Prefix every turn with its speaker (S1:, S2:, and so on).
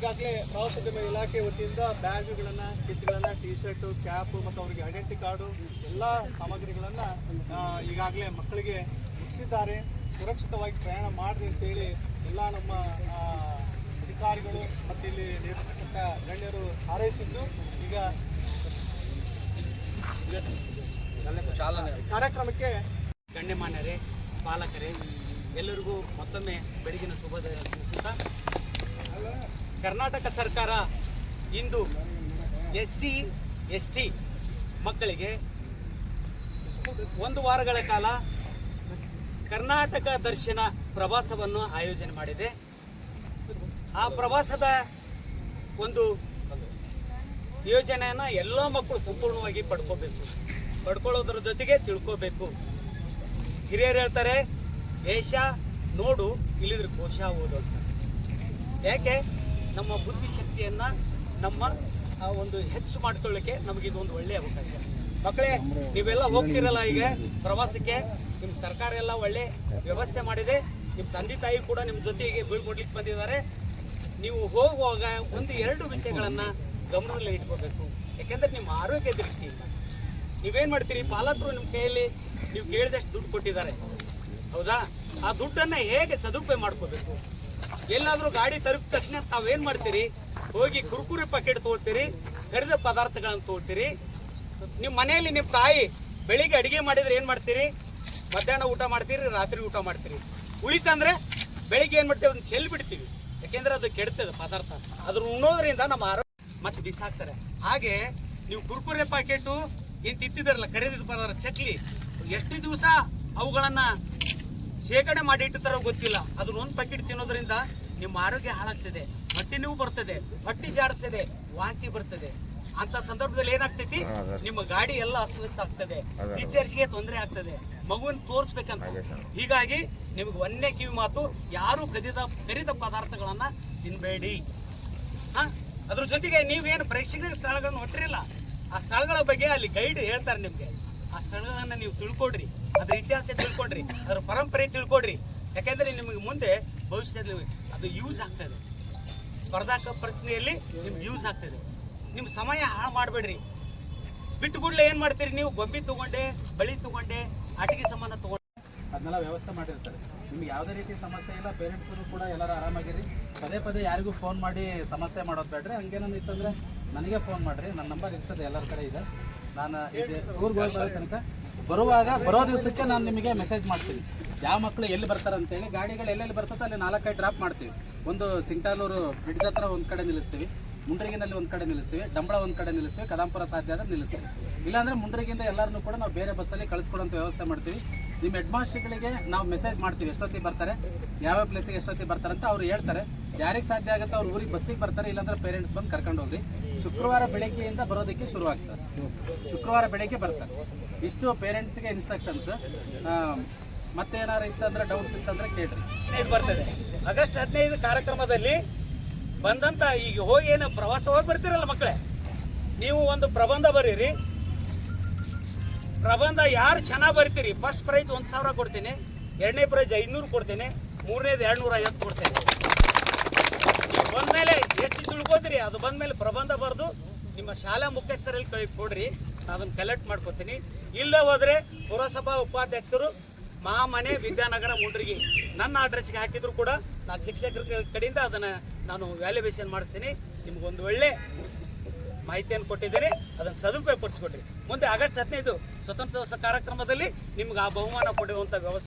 S1: ಈಗಾಗಲೇ ಪ್ರವಾಸೋದ್ಯಮ ಇಲಾಖೆ ವತಿಯಿಂದ ಬ್ಯಾಗ್ಗಳನ್ನ, ಕಿಟ್ಗಳನ್ನ ಟಿ ಶರ್ಟ್ ಕ್ಯಾಪ್ ಮತ್ತು ಅವರಿಗೆ ಐಡೆಂಟಿ ಕಾರ್ಡು ಎಲ್ಲ ಸಾಮಗ್ರಿಗಳನ್ನ ಈಗಾಗಲೇ ಮಕ್ಕಳಿಗೆ ಮುಗಿಸಿದ್ದಾರೆ ಸುರಕ್ಷಿತವಾಗಿ ಪ್ರಯಾಣ ಮಾಡಿರಿ ಅಂತೇಳಿ ಎಲ್ಲ ನಮ್ಮ ಅಧಿಕಾರಿಗಳು ಮತ್ತು ಇಲ್ಲಿ ನೇತೃತ್ವದ ಗಣ್ಯರು ಹಾರೈಸಿದ್ದು. ಈಗ ಕಾರ್ಯಕ್ರಮಕ್ಕೆ
S2: ಗಣ್ಯಮಾನ್ಯರೇ, ಪಾಲಕರೇ, ಎಲ್ಲರಿಗೂ ಮತ್ತೊಮ್ಮೆ ಬೆಳಗಿನ ಶುಭ ತಿಳಿಸುತ್ತಾ ಕರ್ನಾಟಕ ಸರ್ಕಾರ ಇಂದು ಎಸ್ ಸಿ ಎಸ್ ಟಿ ಮಕ್ಕಳಿಗೆ ಒಂದು ವಾರಗಳ ಕಾಲ ಕರ್ನಾಟಕ ದರ್ಶನ ಪ್ರವಾಸವನ್ನು ಆಯೋಜನೆ ಮಾಡಿದೆ. ಆ ಪ್ರವಾಸದ ಒಂದು ಯೋಜನೆಯನ್ನು ಎಲ್ಲ ಮಕ್ಕಳು ಸಂಪೂರ್ಣವಾಗಿ ಪಡ್ಕೋಬೇಕು. ಪಡ್ಕೊಳ್ಳೋದ್ರ ಜೊತೆಗೆ ತಿಳ್ಕೋಬೇಕು. ಹಿರಿಯರು ಹೇಳ್ತಾರೆ ದೇಶ ನೋಡು, ಇಲ್ಲಿದ್ರೆ ಕೋಶ ಓದು ಅಂತ ಯಾಕೆ? ನಮ್ಮ ಬುದ್ಧಿಶಕ್ತಿಯನ್ನ ನಮ್ಮ ಒಂದು ಹೆಚ್ಚು ಮಾಡ್ಕೊಳ್ಳಿಕ್ಕೆ ನಮಗೆ ಇದೊಂದು ಒಳ್ಳೆಯ ಅವಕಾಶ. ಮಕ್ಕಳೇ, ನೀವೆಲ್ಲ ಹೋಗ್ತಿರಲ್ಲ ಈಗ ಪ್ರವಾಸಕ್ಕೆ ನಿಮ್ಮ ಸರ್ಕಾರ ಎಲ್ಲ ಒಳ್ಳೆ ವ್ಯವಸ್ಥೆ ಮಾಡಿದೆ ನಿಮ್ಮ ತಂದೆ ತಾಯಿ ಕೂಡ ನಿಮ್ಮ ಜೊತೆಗೆ ಬೀಳ್ಕೊಡ್ಲಿಕ್ಕೆ ಬಂದಿದ್ದಾರೆ. ನೀವು ಹೋಗುವಾಗ ಒಂದು ಎರಡು ವಿಷಯಗಳನ್ನ ಗಮನದಲ್ಲಿ ಇಟ್ಕೋಬೇಕು. ಯಾಕೆಂದರೆ ನಿಮ್ಮ ಆರೋಗ್ಯ ದೃಷ್ಟಿಯಿಂದ ನೀವೇನು ಮಾಡ್ತೀರಿ, ಪಾಲಕರು ನಿಮ್ಮ ಕೈಯಲ್ಲಿ ನೀವು ಕೇಳಿದಷ್ಟು ದುಡ್ಡು ಕೊಟ್ಟಿದ್ದಾರೆ. ಹೌದಾ? ಆ ದುಡ್ಡನ್ನ ಹೇಗೆ ಸದುಪಯೋಗ ಮಾಡ್ಕೋಬೇಕು? ಎಲ್ಲಾದ್ರೂ ಗಾಡಿ ತಲುಪಿದ ತಕ್ಷಣ ತಾವೇನ್ ಮಾಡ್ತೀರಿ? ಹೋಗಿ ಕುರುಕುರಿ ಪ್ಯಾಕೆಟ್ ತಗೊಳ್ತೀರಿ ಕರಿದ ಪದಾರ್ಥಗಳನ್ನು ತಗೊಳ್ತೀರಿ ನಿಮ್ಮ ಮನೆಯಲ್ಲಿ ನಿಮ್ಮ ತಾಯಿ ಬೆಳಿಗ್ಗೆ ಅಡಿಗೆ ಮಾಡಿದ್ರೆ ಏನು ಮಾಡ್ತೀರಿ? ಮಧ್ಯಾಹ್ನ ಊಟ ಮಾಡ್ತೀರಿ, ರಾತ್ರಿ ಊಟ ಮಾಡ್ತೀರಿ. ಉಳಿತಂದ್ರೆ ಬೆಳಿಗ್ಗೆ ಏನು ಮಾಡ್ತೀವಿ? ಅದನ್ನ ಚೆಲ್ ಬಿಡ್ತೀವಿ. ಯಾಕೆಂದ್ರೆ ಅದು ಕೆಡ್ತದೆ ಪದಾರ್ಥ. ಅದ್ರ ಉಣ್ಣೋದ್ರಿಂದ ನಮ್ಮ ಆರೋಗ್ಯ ಮತ್ತೆ ಬಿಸಾಕ್ತಾರೆ. ಹಾಗೆ ನೀವು ಕುರ್ಕುರೆ ಪ್ಯಾಕೆಟು ಏನು ತಿಂತಿದಾರಲ್ಲ ಕರಿದ ಪದಾರ್ಥ, ಚಕ್ಲಿ, ಎಷ್ಟು ದಿವಸ ಅವುಗಳನ್ನ ಶೇಖರಣೆ ಮಾಡಿ ಇಟ್ಟಿರ್ತಾರೋ ಗೊತ್ತಿಲ್ಲ. ಅದನ್ನ ಒಂದು ಪ್ಯಾಕೆಟ್ ತಿನ್ನೋದ್ರಿಂದ ನಿಮ್ಮ ಆರೋಗ್ಯ ಹಾಳಾಗ್ತದೆ. ಹೊಟ್ಟೆ ನೋವು ಬರ್ತದೆ. ಹೊಟ್ಟೆ ಜಾಡಿಸ್ತದೆ. ವಾಂತಿ ಬರ್ತದೆ. ಅಂತ ಸಂದರ್ಭದಲ್ಲಿ ಏನಾಗ್ತೈತಿ? ನಿಮ್ಮ ಗಾಡಿ ಎಲ್ಲ ಅಸ್ವಸ್ಥ ಆಗ್ತದೆ. ಟೀಚರ್ಸ್ಗೆ ತೊಂದರೆ ಆಗ್ತದೆ. ಮಗುವನ್ನ ತೋರಿಸ್ಬೇಕಂತ. ಹೀಗಾಗಿ ನಿಮಗೆ ಒಂದೇ ಕಿವಿ ಮಾತು ಯಾರು ಕದಿದ ಕರಿದ ಪದಾರ್ಥಗಳನ್ನ ತಿನ್ಬೇಡಿ. ಹಾ? ಅದ್ರ ಜೊತೆಗೆ ನೀವೇನು ಪ್ರೇಕ್ಷಣೀಯ ಸ್ಥಳಗಳನ್ನು ಹೊಟ್ಟಿರಲ್ಲ ಆ ಸ್ಥಳಗಳ ಬಗ್ಗೆ ಅಲ್ಲಿ ಗೈಡ್ ಹೇಳ್ತಾರೆ ನಿಮ್ಗೆ. ಆ ಸ್ಥಳಗಳನ್ನ ನೀವು ತಿಳ್ಕೊಡ್ರಿ. ಅದ್ರ ಇತಿಹಾಸ ತಿಳ್ಕೊಡ್ರಿ. ಅದ್ರ ಪರಂಪರೆ ತಿಳ್ಕೊಡ್ರಿ. ಯಾಕೆಂದ್ರೆ ನಿಮಗೆ ಮುಂದೆ ಭವಿಷ್ಯದಲ್ಲಿ ಅದು ಯೂಸ್ ಆಗ್ತದೆ ಸ್ಪರ್ಧಾತ್ಮಕ ಪ್ರಶ್ನೆಯಲ್ಲಿ ನಿಮ್ಗೆ ಯೂಸ್ ಆಗ್ತದೆ ನಿಮ್ಮ ಸಮಯ ಹಾಳು ಮಾಡಬೇಡ್ರಿ. ಬಿಟ್ಟು ಕೂಡಲೇ ಏನು ಮಾಡ್ತೀರಿ ನೀವು? ಗೊಂಬಿ ತಗೊಂಡೆ, ಬಳಿ ತಗೊಂಡೆ, ಆಟಿಕೆ ಸಾಮಾನು ತಗೊಂಡೆ.
S1: ಅದನ್ನೆಲ್ಲ ವ್ಯವಸ್ಥೆ ಮಾಡಿರ್ತಾರೆ. ನಿಮ್ಗೆ ಯಾವುದೇ ರೀತಿ ಸಮಸ್ಯೆ ಇಲ್ಲ. ಪೇರೆಂಟ್ಸರು ಕೂಡ ಎಲ್ಲರೂ ಆರಾಮಾಗಿರಿ. ಪದೇ ಪದೇ ಯಾರಿಗೂ ಫೋನ್ ಮಾಡಿ ಸಮಸ್ಯೆ ಮಾಡೋದು ಬೇಡ್ರಿ. ಹಂಗೇನೋ ನನಗೆ ಫೋನ್ ಮಾಡಿರಿ. ನನ್ನ ನಂಬರ್ ಇರ್ತದೆ ಎಲ್ಲರ ಕಡೆ ಇದೆ. ನಾನು ತನಕ ಬರುವಾಗ, ಬರೋ ದಿವಸಕ್ಕೆ ನಾನು ನಿಮಗೆ ಮೆಸೇಜ್ ಮಾಡ್ತೀನಿ. ಯಾವ ಮಕ್ಕಳು ಎಲ್ಲಿ ಬರ್ತಾರೆ ಅಂತೇಳಿ, ಗಾಡಿಗಳು ಎಲ್ಲೆಲ್ಲಿ ಬರ್ತದೆ ಅಲ್ಲಿ ನಾಲ್ಕೈದು ಡ್ರಾಪ್ ಮಾಡ್ತೀವಿ. ಒಂದು ಸಿಂಗ್ಟಾಲೂರು ಬ್ರಿಡ್ಜ್ ಹತ್ರ ಒಂದು ಕಡೆ ನಿಲ್ಲಿಸ್ತೀವಿ. ಮುಂಡ್ರಿಗಿನಲ್ಲಿ ಒಂದು ಕಡೆ ನಿಲ್ಲಿಸ್ತೀವಿ, ಡಂಬಳ ಒಂದು ಕಡೆ ನಿಲ್ಲಿಸ್ತೀವಿ, ಕದಾಂಪುರ ಸಾಧ್ಯ ಆದ್ರೆ ನಿಲ್ಲಿಸ್ತೀವಿ. ಇಲ್ಲಾಂದ್ರೆ ಮುಂಡ್ರಿಗಿಂದ ಎಲ್ಲರನ್ನೂ ಕೂಡ ನಾವು ಬೇರೆ ಬಸ್ಸಲ್ಲಿ ಕಳಿಸ್ಕೊಡೋಂಥ ವ್ಯವಸ್ಥೆ ಮಾಡ್ತೀವಿ. ನಿಮ್ಮ ಹೆಡ್ ನಾವು ಮೆಸೇಜ್ ಮಾಡ್ತೀವಿ, ಎಷ್ಟೊತ್ತಿಗೆ ಬರ್ತಾರೆ, ಯಾವ್ಯಾವ ಪ್ಲೇಸಿಗೆ ಎಷ್ಟೊತ್ತಿಗೆ ಬರ್ತಾರೆ ಅಂತ ಅವ್ರು ಹೇಳ್ತಾರೆ. ಯಾರಿಗೆ ಸಾಧ್ಯ ಆಗುತ್ತೆ ಅವ್ರು ಊರಿಗೆ ಬಸ್ಸಿಗೆ ಬರ್ತಾರೆ, ಇಲ್ಲಾಂದ್ರೆ ಪೇರೆಂಟ್ಸ್ ಬಂದು ಕರ್ಕೊಂಡು ಹೋಗ್ರಿ. ಶುಕ್ರವಾರ ಬೆಳಗ್ಗೆಯಿಂದ ಬರೋದಕ್ಕೆ ಶುರು ಶುಕ್ರವಾರ ಬೆಳಗ್ಗೆ ಬರ್ತಾರೆ. ಇಷ್ಟು ಪೇರೆಂಟ್ಸ್ಗೆ ಇನ್ಸ್ಟ್ರಕ್ಷನ್ಸ್ ಮತ್ತೇನಾರು ಇತ್ತಂದ್ರೆ ಡೌಟ್ಸ್ ಇತ್ತಂದ್ರೆ ಕೇಳ್ರಿ.
S2: ಬರ್ತದೆ. ಆಗಸ್ಟ್ ಹದಿನೈದು ಕಾರ್ಯಕ್ರಮದಲ್ಲಿ ಬಂದಂತ ಈಗ ಹೋಗಿ ಏನು ಪ್ರವಾಸ ಹೋಗಿ ಬರ್ತೀರಲ್ಲ ಮಕ್ಕಳೇ? ನೀವು ಒಂದು ಪ್ರಬಂಧ ಬರೀರಿ. ಪ್ರಬಂಧ ಯಾರು ಚೆನ್ನಾಗಿ ಬರಿತೀರಿ? ಫಸ್ಟ್ ಪ್ರೈಸ್ ಒಂದು ಸಾವಿರ ಕೊಡ್ತೀನಿ. ಎರಡನೇ ಪ್ರೈಸ್ ಐನೂರು ಕೊಡ್ತೀನಿ. ಮೂರನೇದು ಎರಡು ನೂರ ಐವತ್ತು ಕೊಡ್ತೀನಿ. ಬಂದ್ಮೇಲೆ ಎಷ್ಟು ತಿಳ್ಕೊತೀರಿ. ಅದು ಬಂದಮೇಲೆ ಪ್ರಬಂಧ ಬರೆದು ನಿಮ್ಮ ಶಾಲಾ ಮುಖ್ಯಸ್ಥರಲ್ಲಿ ಕೈ ಕೊಡ್ರಿ. ನಾನು ಅದನ್ನು ಕಲೆಕ್ಟ್ ಮಾಡ್ಕೊತೀನಿ. ಇಲ್ಲ ಹೋದರೆ ಪುರಸಭಾ ಉಪಾಧ್ಯಕ್ಷರು ಮಾಮನೆ ವಿದ್ಯಾನಗರ ಮುಂಡ್ರಿಗಿ. ನನ್ನ ಅಡ್ರೆಸ್ಗೆ ಹಾಕಿದ್ರು ಕೂಡ ನಾನು ಶಿಕ್ಷಕರ ಕಡೆಯಿಂದ ಅದನ್ನು ನಾನು ವ್ಯಾಲ್ಯೂಬೇಷನ್ ಮಾಡಿಸ್ತೀನಿ. ನಿಮ್ಗೊಂದು ಒಳ್ಳೆ ಮಾಹಿತಿಯನ್ನು ಕೊಟ್ಟಿದ್ದೀನಿ. ಅದನ್ನು ಸದುಪಯೋಗ ಪಡಿಸ್ಕೊಡ್ರಿ ಮುಂದೆ ಆಗಸ್ಟ್ ಹದಿನೈದು ಸ್ವತಂತ್ರ ದಿವಸ ಕಾರ್ಯಕ್ರಮದಲ್ಲಿ ನಿಮ್ಗೆ ಆ ಬಹುಮಾನ ಕೊಡುವಂಥ ವ್ಯವಸ್ಥೆ